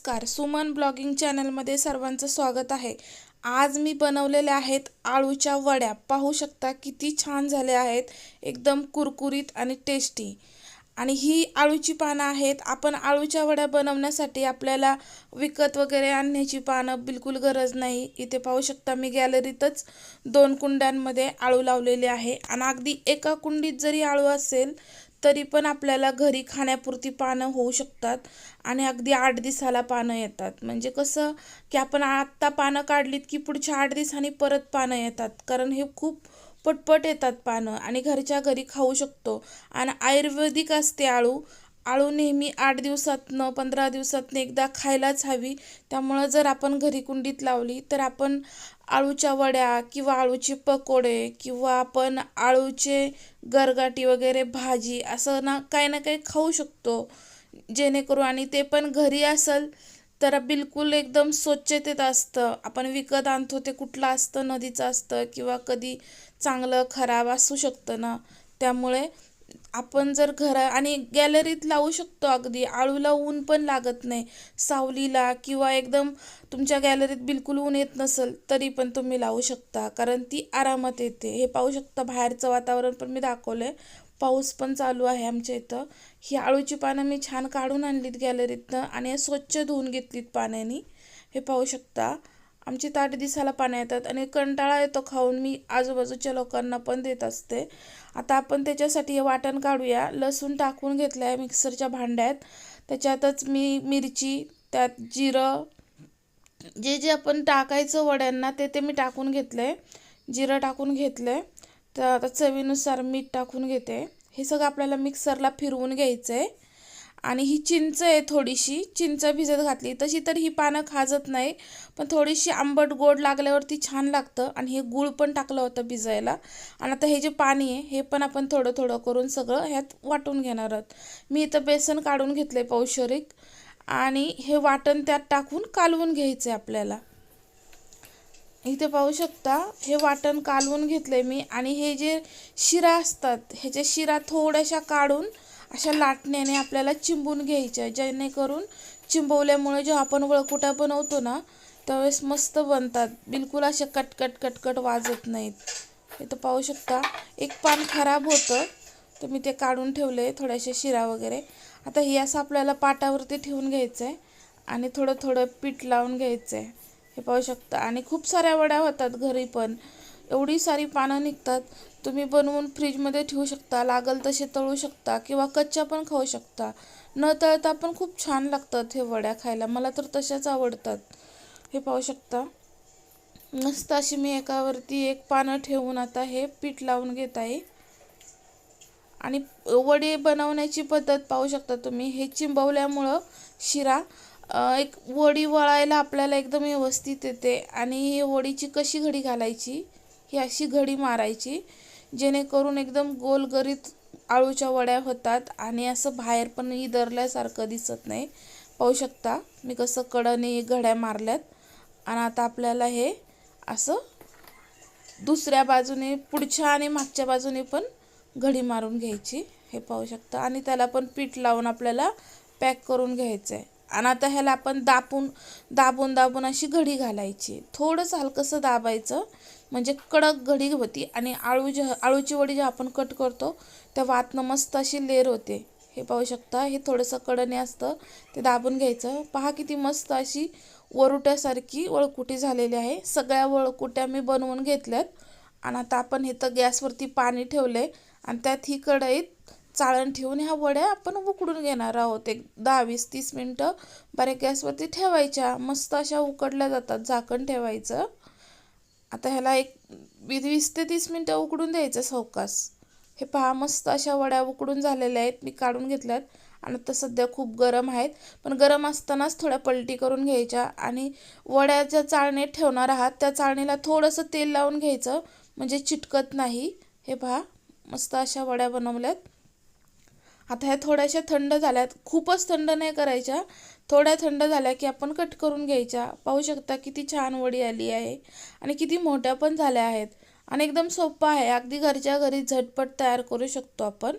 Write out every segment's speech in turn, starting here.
नमस्कार सुमन ब्लॉगिंग चॅनलमध्ये सर्वांचं स्वागत आहे. आज मी बनवलेल्या आहेत आळूच्या वड्या. पाहू शकता किती छान झाल्या आहेत एकदम कुरकुरीत आणि टेस्टी आणि ही आळूची पानं आहेत. आपण आळूच्या वड्या बनवण्यासाठी आपल्याला विकत वगैरे आणण्याची पानं बिलकुल गरज नाही. इथे पाहू शकता मी गॅलरीतच दोन कुंड्यांमध्ये आळू लावलेले आहे. आणि अगदी एका कुंडीत जरी आळू असेल तरी पण आपल्याला घरी खाण्यापुरती पानं होऊ शकतात आणि अगदी आठ दिवसाला पानं येतात. म्हणजे कसं की आपण आत्ता पानं काढलीत की पुढच्या आठ दिवसांनी परत पानं येतात. कारण हे खूप पटपट येतात पानं आणि घरच्या घरी खाऊ शकतो. आणि आयुर्वेदिक असते आळू आळू नेहमी आठ दिवसातनं पंधरा दिवसातनं एकदा खायलाच हवी. त्यामुळं जर आपण घरी कुंडीत लावली तर आपण आळूच्या वड्या किंवा आळूचे पकोडे किंवा आपण आळूचे गरगाटी वगैरे भाजी असं ना काही ना काही खाऊ शकतो. जेणेकरून आणि ते पण घरी असेल तर बिलकुल एकदम स्वच्छतेत असतं. आपण विकत आणतो ते कुठलं असतं नदीचं असतं किंवा कधी चांगलं खराब असू शकतं ना. त्यामुळे आपण जर घरा आणि गॅलरीत लावू शकतो अगदी. आळूला ऊन पण लागत नाही. सावलीला किंवा एकदम तुमच्या गॅलरीत बिलकुल ऊन येत नसेल तरी पण तुम्ही लावू शकता. कारण ती आरामात येते. हे पाहू शकता बाहेरचं वातावरण पण मी दाखवलं आहे पाऊस पण चालू आहे आमच्या इथं. ही आळूची पानं मी छान काढून आणलीत गॅलरीतनं आणि स्वच्छ धुवून घेतलीत पाण्याने. हे पाहू शकता. आमची ताट दिसायला पाण्या येतात आणि कंटाळा येतो खाऊन. मी आजूबाजूच्या लोकांना पण देत असते. आता आपण त्याच्यासाठी हे वाटण काढूया. लसूण टाकून घेतलं आहे मिक्सरच्या भांड्यात. त्याच्यातच मी मिरची त्यात जिरं जे जे आपण टाकायचं वड्यांना ते ते मी टाकून घेतलं आहे जिरं टाकून घेतलं आहे तर आता चवीनुसार मीठ टाकून घेते. हे सगळं आपल्याला मिक्सरला फिरवून घ्यायचं आहे आणि ही चिंच आहे थोडीशी. चिंच भिजत घातली. तशी तर ही पानं खाजत नाही पण थोडीशी आंबट गोड लागल्यावरती छान लागतं आणि हे गूळ पण टाकलं होतं भिजायला. आणि आता हे जे पाणी आहे हे पण आपण थोडं थोडं करून सगळं ह्यात वाटून घेणार आहोत. मी इथं बेसन काढून घेतलं आहे पौशरिक आणि हे वाटण त्यात टाकून कालवून घ्यायचं आहे आपल्याला. इथे पाहू शकता हे वाटण कालवून घेतलं आहे मी. आणि हे जे शिरा असतात ह्याच्या शिरा थोड्याशा काढून अशा लाटण्याने आपल्याला चिंबून घ्यायच्या जेणेकरून चिंबवल्यामुळे जेव्हा आपण वळकुटा बनवतो ना त्यावेळेस मस्त बनतात. बिलकुल असे कटकट कटकट वाजत नाहीत. इथं पाहू शकता. एक पान खराब होतं तर मी ते काढून ठेवले थोड्याशा शिरा वगैरे. आता हे असं आपल्याला पाटावरती ठेवून घ्यायचं आहे आणि थोडं थोडं पीठ लावून घ्यायचं आहे. हे पाहू शकता. आणि खूप साऱ्या वड्या होतात घरी पण. एवढी सारी पानं निघतात तुम्ही बनवून फ्रीजमध्ये ठेवू शकता लागल तसे तळू शकता किंवा कच्च्या पण खाऊ शकता. न तळता पण खूप छान लागतात हे वड्या खायला मला तर तशाच आवडतात. हे पाहू शकता. मस्त अशी मी एकावरती एक पानं ठेवून आता हे पीठ लावून घेत आहे. आणि वडे बनवण्याची पद्धत पाहू शकता तुम्ही. हे चिंबवल्यामुळं शिरा एक वडी वळायला आपल्याला एकदम व्यवस्थित येते आणि ही वडीची कशी घडी घालायची? ही अशी घडी मारायची जेणेकरून एकदम गोलगरीत आळूच्या वड्या होतात आणि असं बाहेर पण इदरल्यासारखं दिसत नाही. पाहू शकता मी कसं कडने घड्या मारल्यात. आणि आता आपल्याला हे असं दुसऱ्या बाजूने पुढच्या आणि मागच्या बाजूने पण घडी मारून घ्यायची. हे पाहू शकता. आणि त्याला पण पीठ लावून आपल्याला पॅक करून घ्यायचं आहे आणि आता ह्याला आपण दाबून दाबून दाबून अशी घडी घालायची. थोडंसं हलकंसं दाबायचं. म्हणजे कडक घडी होती. आणि आळू जे आळूची वडी जे आपण कट करतो त्या वातनं मस्त अशी लेर होते. हे पाहू शकता हे थोडंसं कडणे असतं. ते दाबून घ्यायचं. पहा किती मस्त अशी वरुट्यासारखी वळकुटी झालेली आहे. सगळ्या वळकुट्या मी बनवून घेतल्यात. आणि आता आपण हे तर गॅसवरती पाणी ठेवलं आहे आणि त्यात ही कढईत चाळण ठेवून ह्या वड्या आपण उकडून घेणार आहोत. एक दहा वीस तीस मिनटं बारीक गॅसवरती ठेवायच्या. मस्त अशा उकडल्या जातात. झाकण ठेवायचं. आता ह्याला एक वीस ते तीस मिनटं उकडून द्यायचं सावकास. हे पहा मस्त अशा वड्या उकडून झालेल्या आहेत. मी काढून घेतल्यात. आणि आता सध्या खूप गरम आहेत. पण गरम असतानाच थोड्या पलटी करून घ्यायच्या. आणि वड्या ज्या चाळणीत ठेवणार आहात. त्या चाळणीला थोडंसं तेल लावून घ्यायचं. म्हणजे चिटकत नाही. हे पहा मस्त अशा वड्या बनवल्यात. आता ह्या थोड्याशा थंड झाल्यात. खूपच थंड नाही करायच्या. थोड्या थंड झाल्या की आपण कट करून घ्यायच्या. पाहू शकता किती छान वडी आली आहे आणि किती मोठ्या पण झाल्या आहेत. आणि एकदम सोपं आहे. अगदी घरच्या घरी झटपट तयार करू शकतो आपण.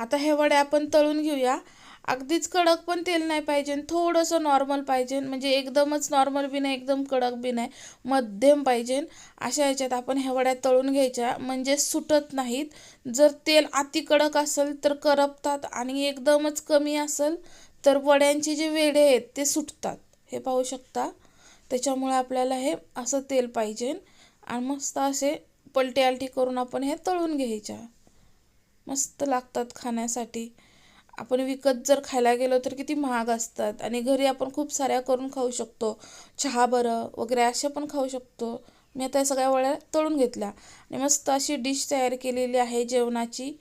आता हे वडे आपण तळून घेऊया. अगदीच कडक पण तेल नाही पाहिजे. थोडंसं नॉर्मल पाहिजे. म्हणजे एकदमच नॉर्मल बी नाही एकदम कडक बी नाही. मध्यम पाहिजे. अशा ह्याच्यात आपण ह्या वड्या तळून घ्यायच्या. म्हणजे सुटत नाहीत. जर तेल अति कडक असेल तर करपतात आणि एकदमच कमी असेल तर वड्यांचे जे वेढे आहेत ते सुटतात. हे पाहू शकता. त्याच्यामुळे आपल्याला हे असं तेल पाहिजे. आणि मस्त असे पलटी आलटी करून आपण हे तळून घ्यायच्या. मस्त लागतात खाण्यासाठी. आपण विकत जर खायला गेलो तर किती महाग असतात. आणि घरी आपण खूप साऱ्या करून खाऊ शकतो. चहा बरं वगैरे अशा पण खाऊ शकतो. मी आता या सगळ्या वड्या तळून घेतल्या. आणि मस्त अशी डिश तयार केलेली आहे जेवणाची.